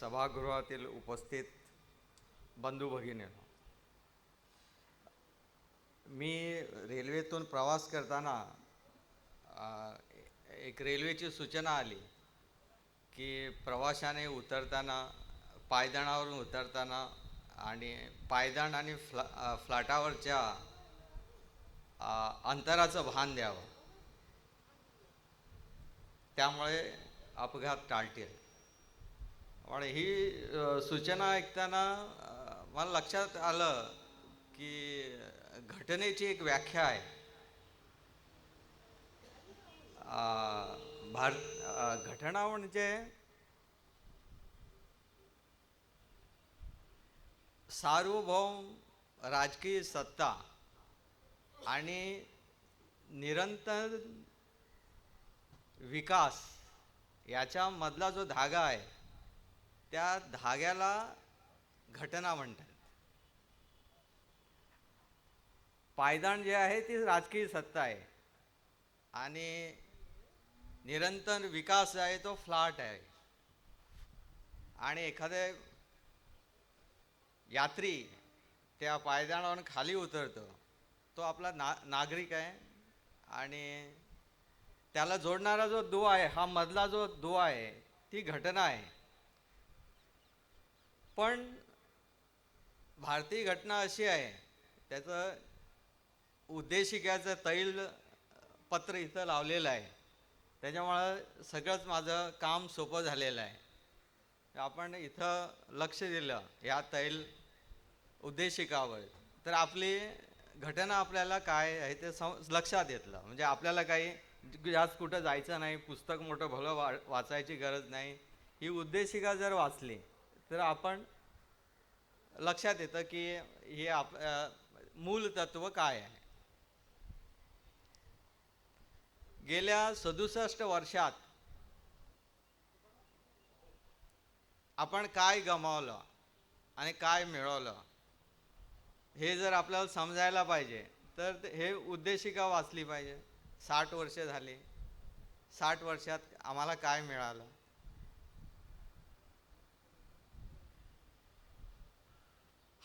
सभागृहातील उपस्थित बंधू भगिनी. मी रेल्वेतून प्रवास करताना एक रेल्वेची सूचना आली की प्रवाशाने उतरताना पायदानावरून उतरताना आणि पायदण आणि फ्ला फ्लॅटावरच्या अंतराचं भान द्यावं. त्यामुळे अपघात टाळतील. आणि ही सूचना ऐकताना मला लक्षात आलं की घटनेची एक व्याख्या आहे. भार घटना म्हणजे सार्वभौम राजकीय सत्ता आणि निरंतर विकास याच्यामधला जो धागा आहे त्या धाग्याला घटना म्हणतात. पायदान जे आहे ती राजकीय सत्ता आहे. आणि निरंतर विकास आहे तो फ्लॅट आहे. आणि एखादे यात्री त्या पायदानावरून खाली उतरतो. तो आपला ना नागरिक आहे. आणि त्याला जोडणारा जो दुवा आहे हा मधला जो दुवा आहे ती घटना आहे. पण भारतीय घटना अशी आहे त्याचं उद्देशिकेचं तैल पत्र इथं लावलेलं आहे. त्याच्यामुळं सगळंच माझं काम सोपं झालेलं आहे. आपण इथं लक्ष दिलं ह्या तैल उद्देशिकावर. तर आपली घटना आपल्याला काय आहे ते सम लक्षात येतलं. म्हणजे आपल्याला काही जास्त कुठं जायचं नाही पुस्तक मोठं भलं वा वाचायची गरज नाही. ही उद्देशिका जर वाचली तर आपण लक्षात येतं की हे आप मूल तत्व काय आहे? गेल्या सदुसष्ट वर्षात आपण काय गमावलं आणि काय मिळवलं हे जर आपल्याला समजायला पाहिजे तर हे उद्देशिका वाचली पाहिजे. साठ वर्षे झाली. साठ वर्षात आम्हाला काय मिळालं?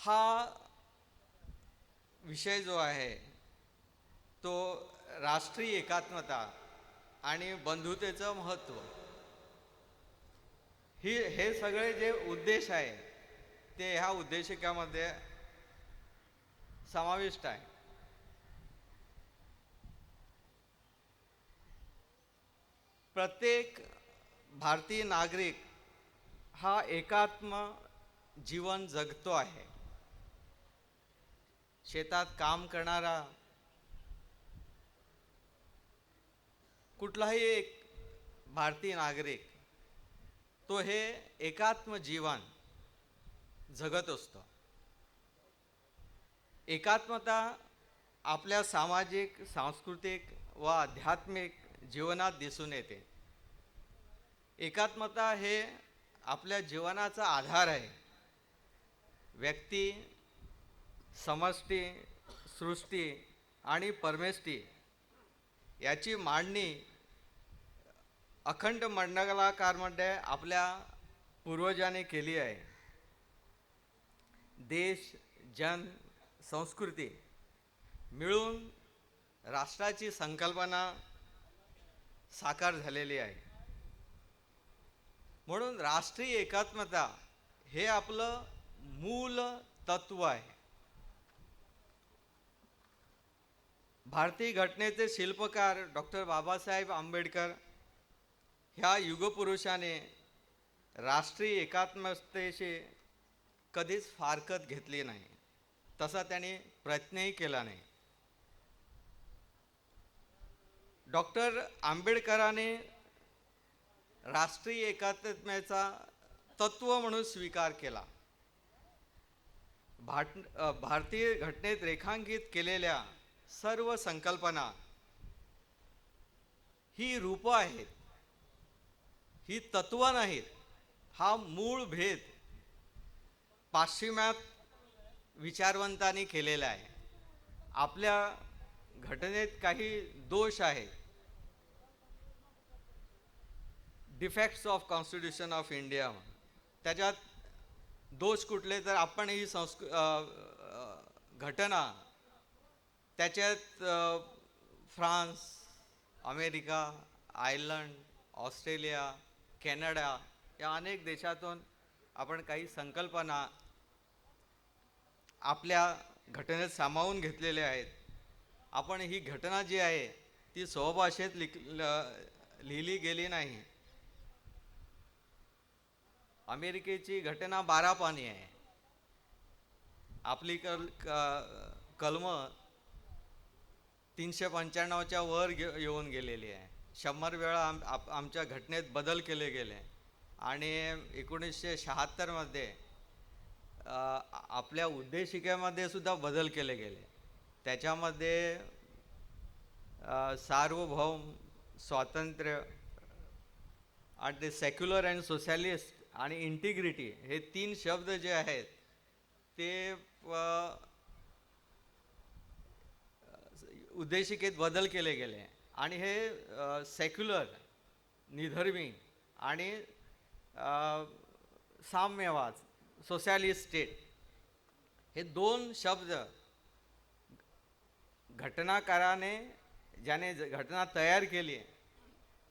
हा विषय जो आहे तो राष्ट्रीय एकात्मता आणि बंधुतेचं महत्त्व. ही हे सगळे जे उद्देश आहे ते ह्या उद्देशिकामध्ये समाविष्ट आहे. प्रत्येक भारतीय नागरिक हा एकात्म जीवन जगतो आहे. शेतात काम करणारा कुठलाही एक भारतीय नागरिक तो हे एकात्म जीवन जगत असतो. एकात्मता आपल्या सामाजिक सांस्कृतिक व आध्यात्मिक जीवनात दिसून येते. एकात्मता हे आपल्या जीवनाचा आधार आहे. व्यक्ती समष्टी सृष्टी आणि परमेष्टी याची मांडणी अखंड मंडलाकारमध्ये आपल्या पूर्वजाने केली आहे. देश जन संस्कृती मिळून राष्ट्राची संकल्पना साकार झालेली आहे. म्हणून राष्ट्रीय एकात्मता हे आपलं मूल तत्व आहे. भारतीय घटनेचे शिल्पकार डॉक्टर बाबासाहेब आंबेडकर ह्या युगपुरुषाने राष्ट्रीय एकात्मतेशी कधीच फारकत घेतली नाही. तसा त्यांनी प्रयत्नही केला नाही. डॉक्टर आंबेडकरांनी राष्ट्रीय एकात्मेचा तत्व म्हणून स्वीकार केला. भाट भारतीय घटनेत रेखांकित केलेल्या सर्व संकल्पना ही रूपं आहेत. ही तत्व नाहीत. हा मूळ भेद पाश्चिमात विचारवंतांनी केलेला आहे. आपल्या घटनेत काही दोष आहेत. Defects of constitution of India त्याच्यात दोष कुठले तर आपण ही संस्कृ घटना त्याच्यात France America Ireland Australia Canada या अनेक देशातून आपण काही संकल्पना आपल्या घटनेत सामावून घेतलेल्या आहेत. आपण ही घटना जी आहे ती स्वभाषेत लिख लिहिली गेली नाही. अमेरिकेची घटना बारा पाणी आहे. आपली कल क- कलम तीनशे पंच्याण्णवच्या वर घे येऊन गेलेली आहे. शंभर वेळा आम आप आमच्या घटनेत बदल केले गेले. आणि एकोणीसशे शहात्तरमध्ये आपल्या उद्देशिकेमध्ये सुद्धा बदल केले गेले. त्याच्यामध्ये सार्वभौम स्वातंत्र्य आणि ते सेक्युलर अँड सोशॅलिस्ट आणि इंटिग्रिटी हे तीन शब्द जे आहेत ते उद्देशिकेत बदल केले गेले. आणि हे सेक्युलर निधर्मी आणि साम्यवाद सोशॅलिस्ट स्टेट हे दोन शब्द घटनाकाराने ज्याने ज- घटना तयार केली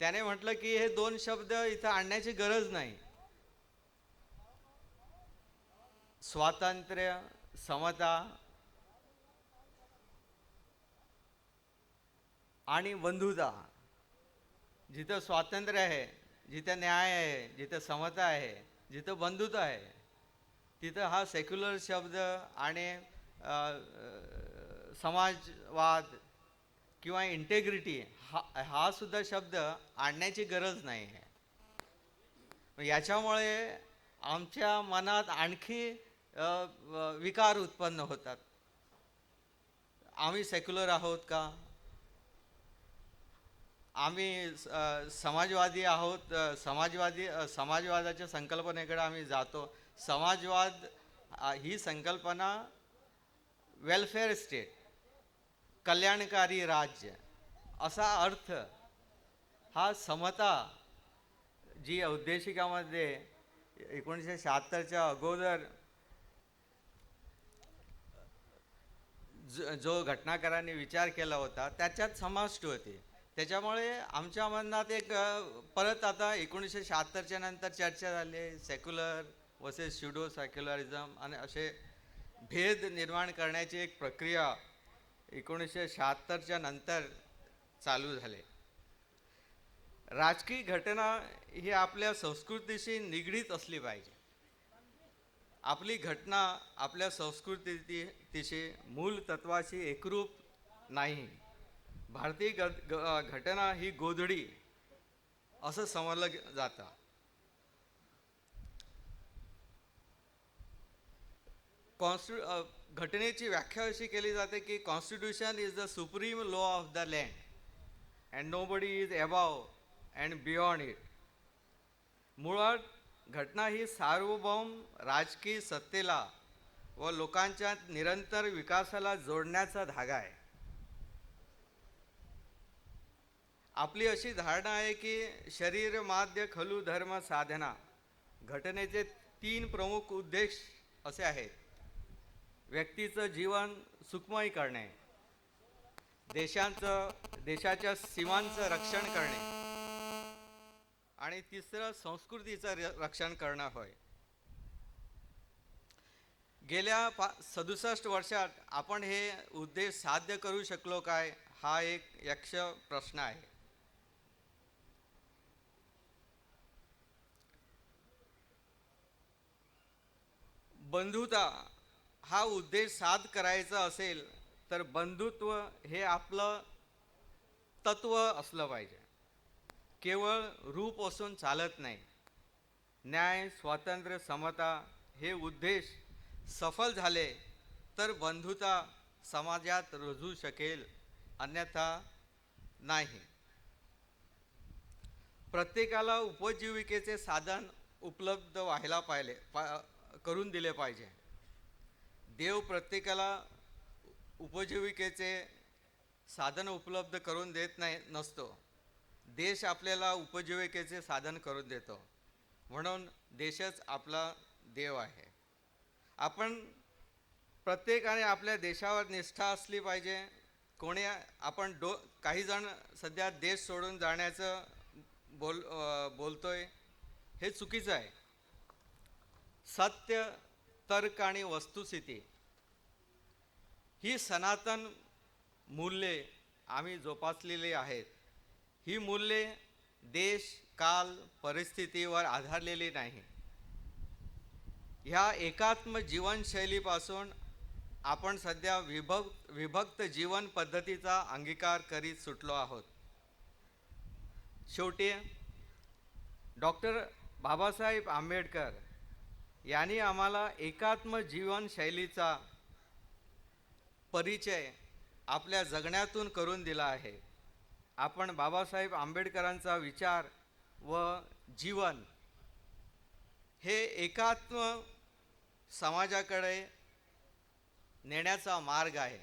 त्याने म्हटलं की हे दोन शब्द इथं आणण्याची गरज नाही. स्वातंत्र्य समता आणि बंधुता जिथं स्वातंत्र्य आहे जिथं न्याय आहे जिथं समता आहे जिथं बंधुता आहे तिथं हा सेक्युलर शब्द आणि समाजवाद किंवा इंटेग्रिटी हा हा सुद्धा शब्द आणण्याची गरज नाही आहे. याच्यामुळे आमच्या मनात आणखी विकार उत्पन्न होतात. आम्ही सेक्युलर आहोत का? आम्ही समाजवादी आहोत समाजवादी समाजवादाच्या संकल्पनेकडे आम्ही जातो. समाजवाद ही संकल्पना वेलफेअर स्टेट कल्याणकारी राज्य असा अर्थ हा समता जी औद्देशिकामध्ये एकोणीसशे शहात्तरच्या अगोदर जो घटनाकारांनी विचार केला होता त्याच्यात समाविष्ट होते. त्याच्यामुळे आमच्या मनात एक परत आता एकोणीसशे शहात्तरच्या नंतर चर्चा झाली सेक्युलर वर्सेस शुडो सेक्युलरिझम आणि असे भेद निर्माण करण्याची एक प्रक्रिया एकोणीसशे शहात्तरच्या नंतर चालू झाले. राजकीय घटना ही आपल्या संस्कृतीशी निगडीत असली पाहिजे. आपली घटना आपल्या संस्कृतीशी मूल तत्वाशी एकरूप नाही. भारतीय घटना ही गोधडी असं समजलं जातं. कॉन्स्टि घटनेची व्याख्या अशी केली जाते की constitution is the supreme law of the land and nobody is above and beyond it. मुळात घटना ही सार्वभौम राजकीय सत्तेला व लोकांच्या निरंतर विकासाला जोडण्याचा धागा आहे. आपली अशी धारणा आहे की शरीर माध्य खलू धर्म साधना घटनेचे तीन प्रमुख उद्देश असे आहेत. व्यक्तीचं जीवन सुखमय करणे देशांचं देशाच्या सीमांचं रक्षण करणे आणि तिसरं संस्कृतीचं र- रक्षण करणं होय. गेल्या पा सदुसष्ट वर्षात आपण हे उद्देश साध्य करू शकलो काय? हा एक यक्ष प्रश्न आहे. बंधुता हा उद्देश साध करायचा असेल तर बंधुत्व हे आपलं तत्व असलं पाहिजे. केवळ रूप असून चालत नाही. न्याय स्वातंत्र्य समता हे उद्देश सफल झाले तर बंधुता समाजात रुजू शकेल अन्यथा नाही. प्रत्येकाला उपजीविकेचे साधन उपलब्ध व्हायला पाहिले पा करून दिले पाहिजे. देव प्रत्येकाला उपजीविकेचे साधन उपलब्ध करून देत नाही नसतो. देश आपल्याला उपजीविकेचे साधन करून देतो. म्हणून देशच आपला देव आहे. आपण प्रत्येकाने आपल्या देशावर निष्ठा असली पाहिजे. कोणी आपण डो काही जण सध्या देश सोडून जाण्याचं बोल बोलतो बोलतोय हे चुकीचं आहे. सत्य तर्क आणि वस्तुस्थिती ही सनातन मूल्ये आम्ही जोपासलेली आहेत. ही मूल्ये देश काल परिस्थितीवर आधारलेली नाही. ह्या एकात्म जीवनशैलीपासून आपण सध्या विभक्त विभक्त जीवन पद्धतीचा अंगीकार करीत सुटलो आहोत. शेवटी डॉक्टर बाबासाहेब आंबेडकर यांनी आम्हाला एकात्म जीवनशैलीचा परिचय आपल्या जगण्यातून करून दिला आहे. आपण बाबासाहेब आंबेडकरांचा विचार व जीवन हे एकात्म समाजाकडे नेण्याचा मार्ग आहे.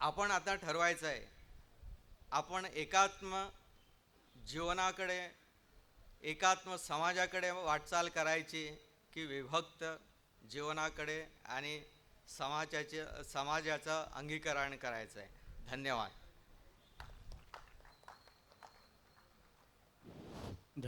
आपण आता ठरवायचं आहे आपण एकात्म जीवनाकडे एकात्म समाजाकडे वाटचाल करायची की विभक्त जीवनाकडे आणि समाजाचे समाजाचं अंगीकरण करायचं आहे धन्यवाद.